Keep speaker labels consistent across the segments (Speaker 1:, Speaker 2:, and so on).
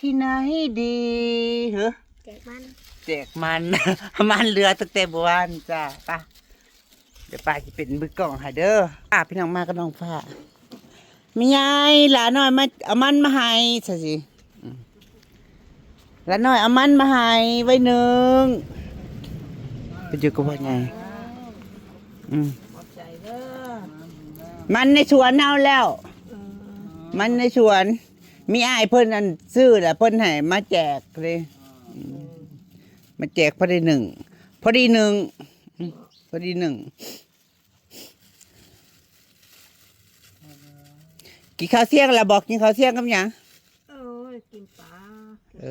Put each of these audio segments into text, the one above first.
Speaker 1: ที่ไหนดีเหรอ
Speaker 2: แจกมัน
Speaker 1: แจกมัน มันเรือตั้งแต่บัวานจ้าป่ะเดี๋ยวป้าจะเป็นมือกล่องให้เด้อป้าพี่น้องมากับน้องฟ้ามียายหลานน้อยมาเอามันมาให้ซะสิอืมหลานน้อยเอามันมาให้ไว้หนึ่งไปอยู่กับพ่อไงอืม
Speaker 2: ขอบใจเด้อ
Speaker 1: มันในสวนเอาแล้ว
Speaker 2: อืม
Speaker 1: มันในสวน มีอ้ายเพิ่นอันซื้อแหละเพิ่นให้มาแจกเลยอืมมาแจกพอดีหนึ่งพอดีหนึ่งอืมพอดีหนึ่งกินข้าวเที่ยงแล้วบอกกินข้าวเที่ยงกับหยัง
Speaker 2: โอ้ยกินปลา
Speaker 1: เอ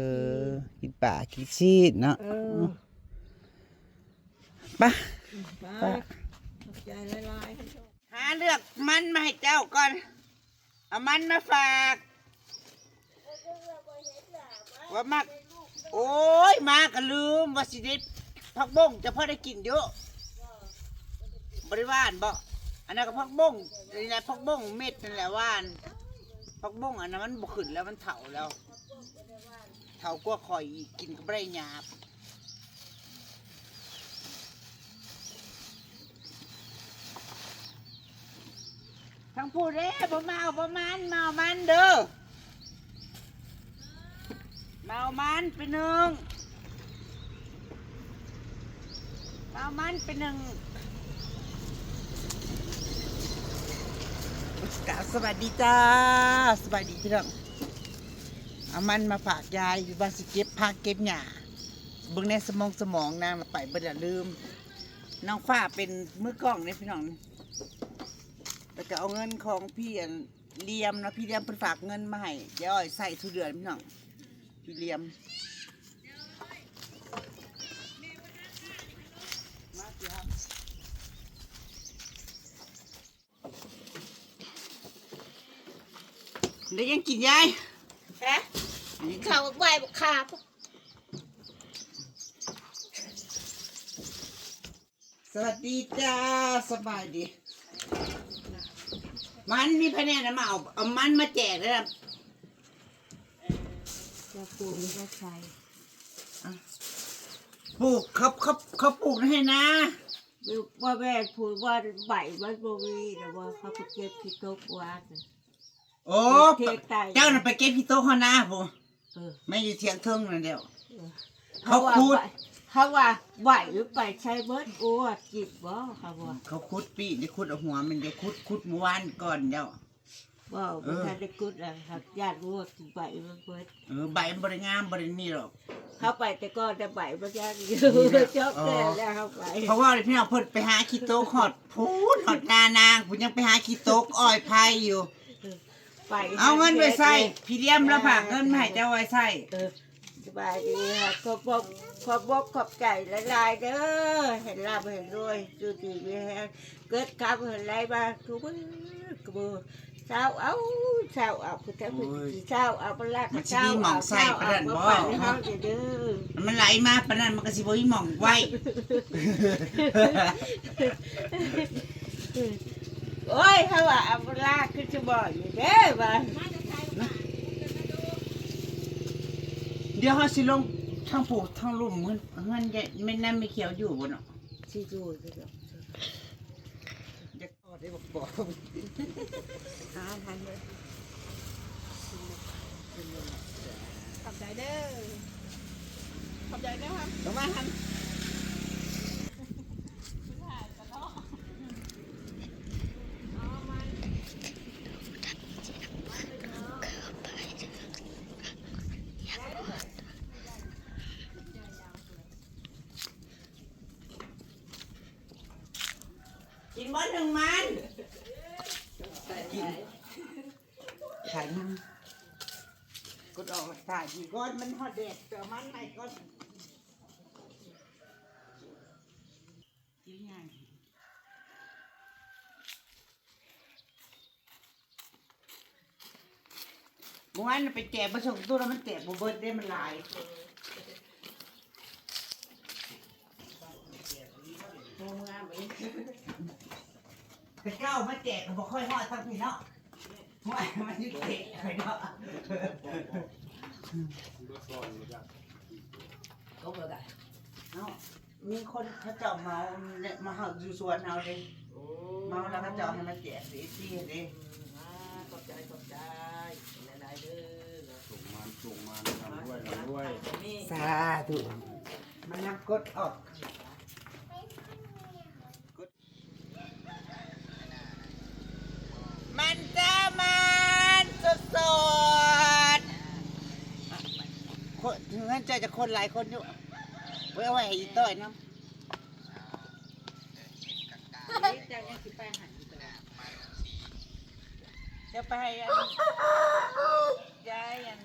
Speaker 1: อ กินป่ากินชีสเนาะ
Speaker 2: เออ
Speaker 1: ไป
Speaker 2: ปลา
Speaker 1: ไป
Speaker 2: ขอบใจหลายๆ
Speaker 1: หาเลือกมันมาให้เจ้าก่อน เอามันมาฝาก ว่ามักโอ้ยมาก็ลืมว่าสิเด็ดผักบงจะพอได้กินเยอะบริวารบ่อันนั้นก็ผักบงนี่แหละผักบงเม็ดนั่นแหละว่านผักบงอันนั้นมันบกขึ้นแล้วมันเถาแล้ว เถากว่าข่อยกินก็ไม่ได้หยาบทั้งพูดเด้บ่มาเอาบ่มันมาเอามันเด้อ เอามันไปหนึ่งมาเอามันไปหนึ่งกราบสวัสดีจ้า สวัสดีพี่น้องเอามันมาฝากยายอยู่บ้านสิเก็บผักเก็บหญ้าเบิ่งในสมองสมองนางน่ะไปเบ่ได้ลืม น้องฟ้าเป็นมือกล้องเนี่ยพี่น้องแล้วก็เอาเงินของพี่อันเลียมนะพี่เลียมเพิ่นฝากเงินมาให้เดี๋ยอ้อยใส่ทุเดือนพี่น้อง พี่เลียมมาสิครับแล้วยังกินยาย
Speaker 2: ฮะข้าวไหวบุกขาบ
Speaker 1: สวัสดีจ้าสบายดี มันมีพะแนนนะมาเอาเอามันมาแจกเลยนะ
Speaker 2: จะปลูกก็ใส่
Speaker 1: ปลูกเขาเขาเขาปลูกให้นะ
Speaker 2: ว่าแม่พูดว่าใบมันบ่มีแต่ว่าเขาไปเก็บที่โต๊ะวาด
Speaker 1: โอ้
Speaker 2: เทใต้
Speaker 1: เจ้าน่ะไปเก็บพี่โต๊ะเขานะผม
Speaker 2: เออ
Speaker 1: ไม่อยู่เทียงเทิงนั่นเดียว
Speaker 2: เขา
Speaker 1: เขา
Speaker 2: ว่า
Speaker 1: พูด
Speaker 2: ใบเขาว่าไหวหรือไปใช้เบิร์ดโอ้จิบบ่เขาว่า
Speaker 1: เขาคุดปีนี่คุดเอาหัวมันเดี๋ยวคุดคุดเมื่อวานก่อนเดี๋ยว
Speaker 2: ว่า
Speaker 1: เอ
Speaker 2: บ่
Speaker 1: อ
Speaker 2: ทันได้กุดอะครับญาติรู้ว่ากินใบมันเบิร์ด
Speaker 1: เออใบมันบริงามบรินี่หรอก
Speaker 2: เข้าไปแต่ก็จะใบมันยากอยู่
Speaker 1: นี่แหละ
Speaker 2: ชอบแต่แล้วเข้าไป
Speaker 1: เพราะว่าพี่น้องเพิ่นไปหาขี้โต๊ะหอดพูดหอดนานางผมยังไปหาขี้โต๊ะอ้อยไผ่อยู่
Speaker 2: ไป
Speaker 1: เอาเงินไปใส่พี่เลี้ยมแล้วฝากเงินมาให้เจ้าไว้ใส่
Speaker 2: เออสบายดีค่ะขอบบอกขอบบอกขอบใจหลายๆเด้อเห็นลาบเห็นรวยดูดีมีแฮงเกิดคำเห็นไรบ้างกูมือกระบือ เช้าเอาเช้าเอาคือแท้คือเช้าเอาไปลากเช้าเอาเช้าเอาไปปั่นให้เฮาเด้อ
Speaker 1: มันไหลมาปานนั้นมันก็สิบ่มีหม่องไว้
Speaker 2: โอ้ยเขาว่าเอาไปลากคือจะบ่อยู่เด้อว่า
Speaker 1: เดี๋ยวเขาสิลงทางผูกทางลุ่มเงินเงินใหญ่ไม่นั่นไม่เขียวอยู่บ่เนาะ
Speaker 2: สิดูสิเด้อ
Speaker 1: จะกอด ได้บอกบอก
Speaker 2: หาทันเลย
Speaker 3: ขอบใจเด้อขอบใจเด้อครับ
Speaker 1: ลงมาหัน กินบอลหนึ่งมันกินถ่ายมันกดออกถ่ายกี่ก้อนมันหอดเด็ดเจอมันไหนก้อนกินไงเมื่อวานน่ะไปแจกประสงตัวแล้วมันแจกบเบิร์ดได้มันหลายโอ้งามไป ไปเก้ามาแจกก็บอกค่อยหอดทั้งพี่เนาะว่ามันยึดเตะไปเนาะ
Speaker 2: ก็บ่ได้
Speaker 1: เอ้ามีคนเขาเจ้าเมาเนี่ยมาเฮาอยู่สวนเอาเด้
Speaker 2: โอ้
Speaker 1: เมาแล้วเขาเจ้าให้มาแจกสิซี่เด้
Speaker 2: อ่าขอบใจขอบใจหลายๆเด้อ
Speaker 4: ส่งมาส่งมาทำด้วยทำด้วย
Speaker 2: นี่
Speaker 1: สาธุมันนักกดออกก มันจะมันสดสดๆคนเงินใจจะคนหลายคนอยู่ไว้เอาไว้ให้อีต้อยน้ำ
Speaker 2: จะยังสิไปหันอีกแล้ว
Speaker 1: จะไปอันย้ายอัน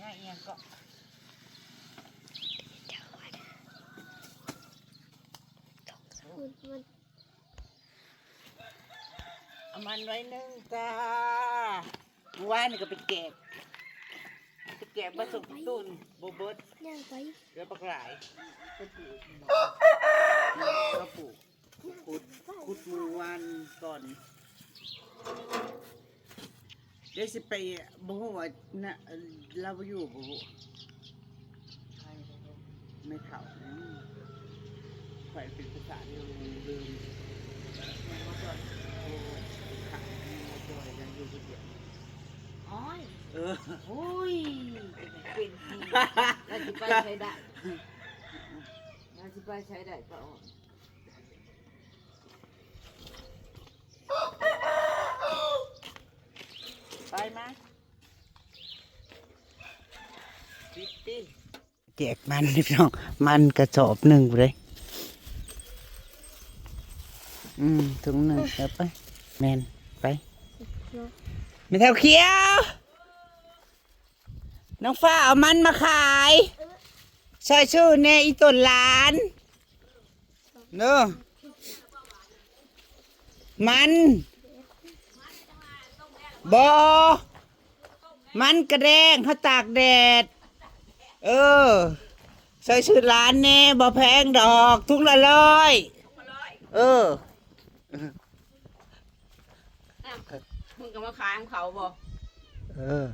Speaker 1: ย้ายเอียงก็เอา มันไว้หนึ่งจ้าเมื่านี่ก็ไปแกะไปแกะมาส่งตุนโบเบิร์ต
Speaker 3: ย่างไป
Speaker 1: แล้วปลาไหลก็ปลูกก็ปลูกขุดขุดมือวานก่อนเดี๋ยวสิไปบ่ฮู้ว่าน่ะเราอยู่บ่ฮู้ไม่เท่านะข่อยเป็นภาษาที่เราลืมนมาก่อนโอ้ขาดมาจอยกันอยู่คนเดียว
Speaker 2: อ้อย
Speaker 1: เออ
Speaker 2: โอ้ยเป็นที่เราสิไปใช้ได้เราสิไปใช้ได้ก็เอา
Speaker 1: ไปมาปิ๊ปี้แจกมันพี่น้องมันกระสอบหนึ่งเลยอืมถุงหนึ่งเอาไปแมนไป ไม่เท่าเขียว น้องฟ้าเอามันมาขายใช่ชื่อแน่อีต้นหลานเนอะมันบอมันกระแดงเขาตากแดด เออใส่ชื่อร้านแน่บ่แพงดอก ทุกละร้อย เออ
Speaker 2: ก็มาขายของเขาบ่
Speaker 1: เออ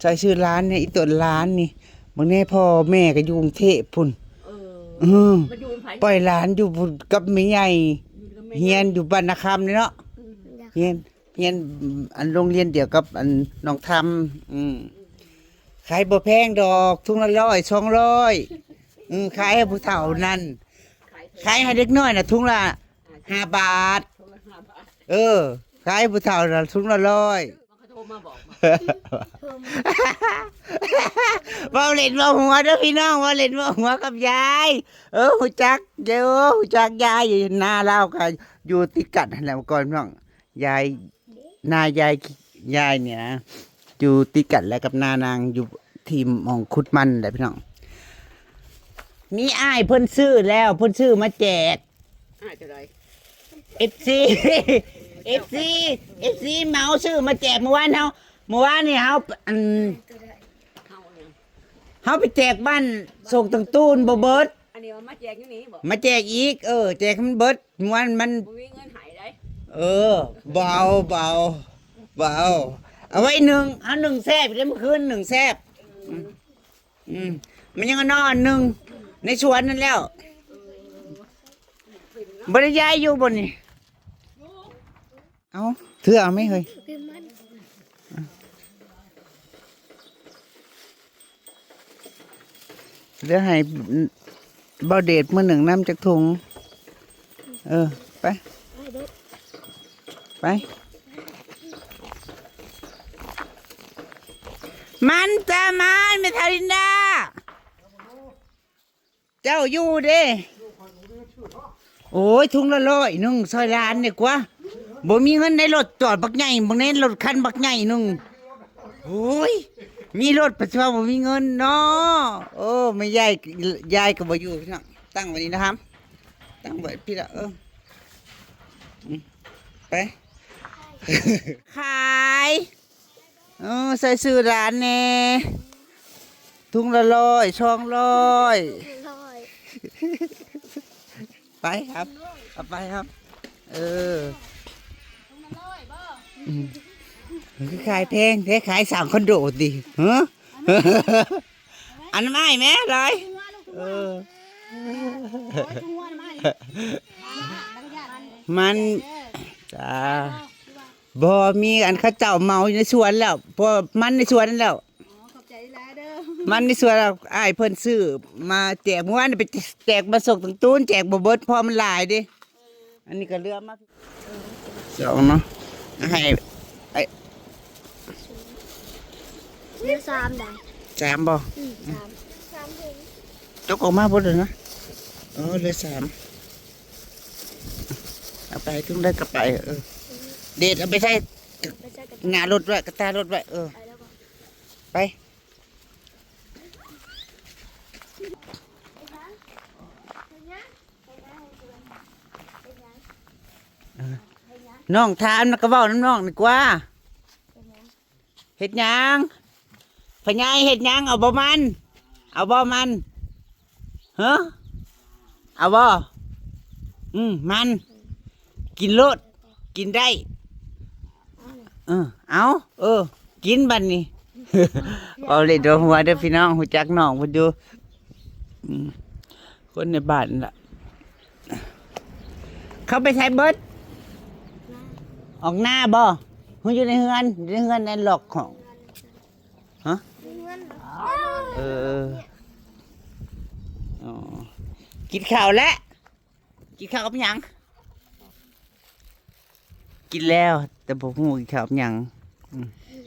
Speaker 1: ใส่ชื่อร้านเนี่ยอีตัวร้านนี่บางแน่พ่อแม่ก็อยู่กรุงเทพพุ่น
Speaker 2: เออ
Speaker 1: เออ
Speaker 2: มาอยู่ไผ
Speaker 1: ปล่อยหลานอยู่พุ่นกับแม่ใหญ่
Speaker 2: อยู่กับแม่
Speaker 1: เฮียนอยู่บ้านนาคำนี่เนาะเฮียนเฮียนอันโรงเรียนเดียวกับอันน้องทำอืมขายบ่แพงดอกทุงละร้อยสองร้อยอืมขายให้ผู้เฒ่านั่น
Speaker 2: ขายเถอะ
Speaker 1: ขายให้เด็กน้อยน่ะทุงละห้าบาท
Speaker 2: โทรมาหาบ้าน
Speaker 1: เออ ขายให้ผู้เฒ่าน่ะทุงละร้อย
Speaker 2: มันก็โทรมาบอกมา
Speaker 1: เว่าเล่นเว่าหัวเด้อพี่น้องเว่าเล่นเว่าหัวกับยาย เออหูจักเดี๋ยวหูจักยายอยู่หน้าเล่ากันอยู่ติดกันนั่นแหล้วก่อนพี่น้องยายนายายยายเนี่ยนะอยู่ติดกันแล้วกับนานางอยู่ทีมหมองคุดมันแหละพี่น้องมีอ้ายเพิ่นซื้อแล้วเพิ่นซื้อมาแจก
Speaker 2: อ่าจะได้
Speaker 1: เอฟซี เอฟซีเอฟซีเมาซื้อมาแจกเมื่อวานเฮาเมื่อวานนี่เฮาอัน
Speaker 2: เอาเนี่ย
Speaker 1: เฮาไปแจกบ้านส่งตังตูนบ่เบิด
Speaker 2: อันนี้มันมาแจกอยู่นี่บอก
Speaker 1: มาแจกอีก เออ แจกให้มันเบิดเมื่อวานมัน
Speaker 2: บ่มีเงินหายได้
Speaker 1: เออเบาเบาเบาเอาไว้หนึ่งเอาหนึ่งแซบได้เมื่อคืนหนึ่งแซบอืมอืมมันยังเอานอนหนึ่งในสวนนั่นแล้วบริยายอยู่บนนี่ เอาเธอเอาไหมเฮ้ย
Speaker 3: เดี๋
Speaker 1: ยวให้เบาเดดมือหนึ่งน้ำจากถุง เออ ไป
Speaker 3: ไป
Speaker 1: มันจะมันไม่ทารินดา เจ้าอยู่เด้ โอ้ยทุงละร้อยหนึงซอยลานเนี่ยกว่า บ่มีเงินในรถจอดบักใหญ่บักเน้นรถคันบักใหญ่หนึงโอ้ยมีรถปัจจุบันบ่มีเงินเนาะโอ้ไม่ยายยายก็บ่อยู่พี่น้องตั้งไว้นี่นะครับ ตั้งไว้พี่ละเอออืมไปขายเออใส่ซื้อร้านแน่ทุงละร้อยช่องร้อย
Speaker 3: ลอย
Speaker 1: ไปครับเอาไปครับ เออ
Speaker 3: ลอยบ่
Speaker 1: อืมคือ ขายแพงแท้ขายสามคอนโดดิฮะอันนั้ไม่แม่เลย
Speaker 3: หัวลูก
Speaker 1: เออ
Speaker 3: มัน
Speaker 1: จ้าบ่มีอันเข้าเจ้าเมาในสวนแล้วพอมันในสวนแล้วมันในสวนแล้วอ้ายเพิ่นซื้อมาแจกเมื่อวานไปแจกมาส่งถึงตูนแจกบ่เบิดพอมันหลายดิอันนี้ก็เรือมาสองเนาะ ให้
Speaker 5: เรือสามได้
Speaker 1: สามบ่
Speaker 5: อืมสามสามถึง
Speaker 1: จกออกมาบ่เลยนะเออเลยสามเอาไปถึงได้ก็ไปเออเด็ดเอาไปใส่
Speaker 5: ไปใช้กับ
Speaker 1: หน้ารถไว้กระตารถไว้เออ
Speaker 5: ไปแล้วก็
Speaker 1: ไปน้ องทานมันก็เว้าน้ำน้องดีกว่าเฮ็ดหยังพญายเฮ็ดหยังเอาบ่มัน เอาบ่มันเฮ้อเอาบ่อืมมัน กินโลด กินได้ เออเอาเออ กินบัดนี้ เอาเลยเดยวหัวเด้อพี่น้องหูจักน้องพุ่นอยู่อืมคนในบ้านนั่นล่ะ เขาไปใช้เบิด ออกหน้าบ่หูอยู่ในเฮือนอยู่ในเฮือนในหลอกของฮะ
Speaker 5: เอ
Speaker 1: ออ๋อกินข้าวแล้วกินข้าวกับหยังกินแล้ว แต่ผมหูกินข้าวกับหยัง
Speaker 5: เอย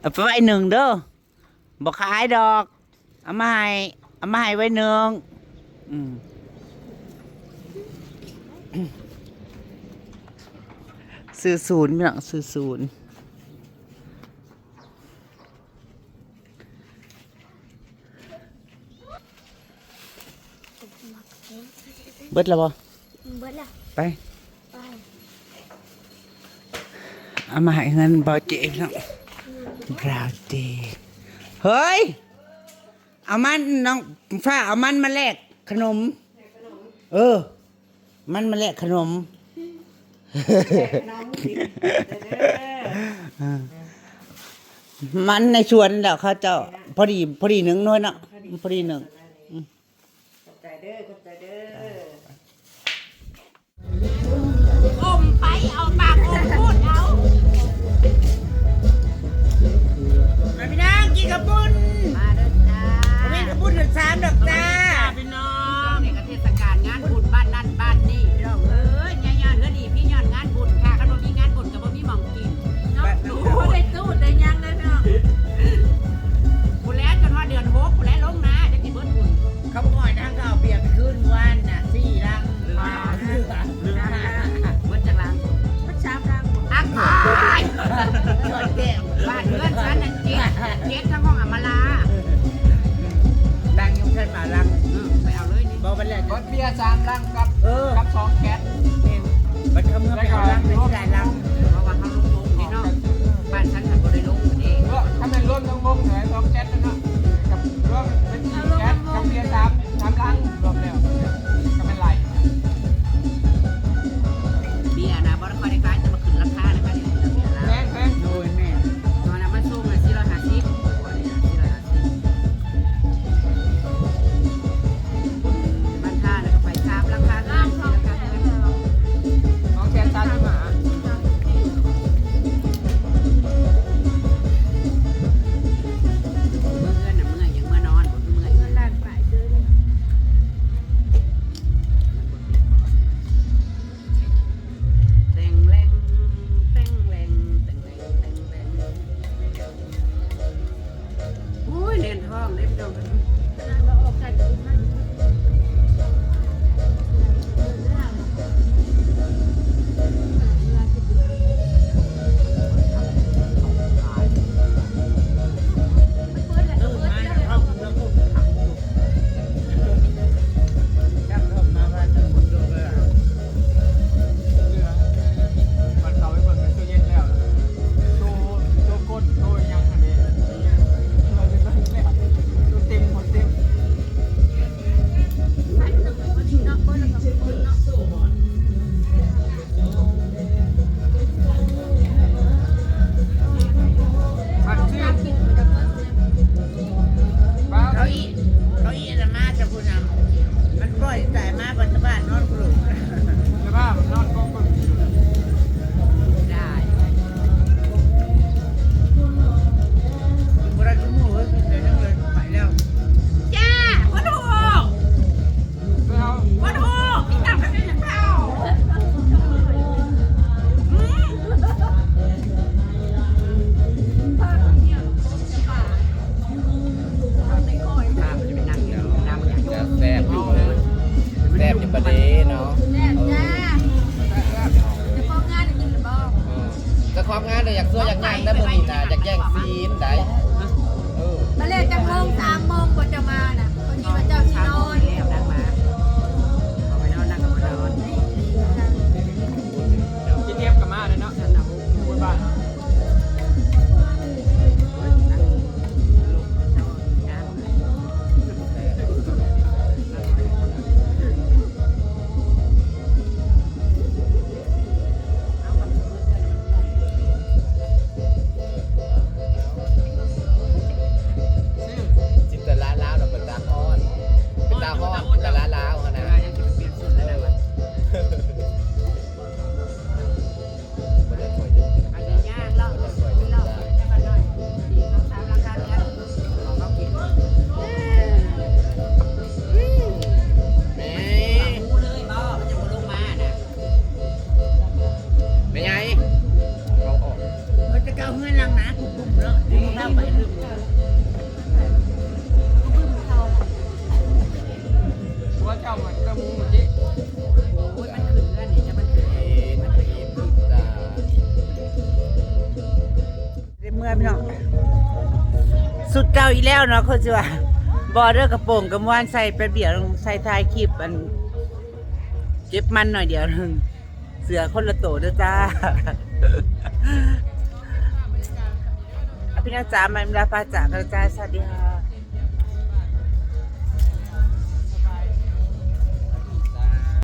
Speaker 1: เอาไปไว้หนึ่งเด้อบอกขายดอกเอามาให้เอามาให้ไว้หนึ่งอืม ซื้อศูนย์พี่น้องซื้อศูนย์เบิดแล้วบ่
Speaker 5: เบิดละ
Speaker 1: ไป
Speaker 5: ไป
Speaker 1: เอามาให้เงินบ่เจ็บน้องบราวตีเฮ้ย เอามันน้องฟ้าเอามันมาแลกขนม เออ มันมาแลกขนมมันในสวนแล้วเขาเจ้าพอดีพอดีหนึ่งหน้อยเนาะพอดีหนึ่ง
Speaker 2: ใจเด้อใจเด้อ
Speaker 3: อมไปเอาปากอมพูดเอา
Speaker 1: มาพี่น้องกินกระปุ้น
Speaker 3: มาเด้อจ้า
Speaker 1: มีกระปุ้นถึงสามดอกจ้า
Speaker 3: ได้ตู้ได้ยังได้ จ้ามันก็มูเจ๊โอ้ยมั
Speaker 1: นขื
Speaker 3: นเงื่อ
Speaker 4: นนี่จะมัน
Speaker 3: ขืน
Speaker 1: มั
Speaker 3: นไปเอ
Speaker 4: ง
Speaker 6: จ้าเรื่อเมื่
Speaker 7: อ
Speaker 3: พี่น้องสุด
Speaker 6: เก่า
Speaker 3: อีแล้วเนาะ
Speaker 6: เขา
Speaker 4: จะ
Speaker 1: ว่าบอเดอร์กระโปรงกระมวลใส่เป็นเบียร์ใส่ท้ายคลิปอันเก็บมันหน่อยเดียวนึงเสือคนละโตด้วจ้าพี่น้าจ๋ามันลาปาจ๋าจ้าสวัสดีค่ะ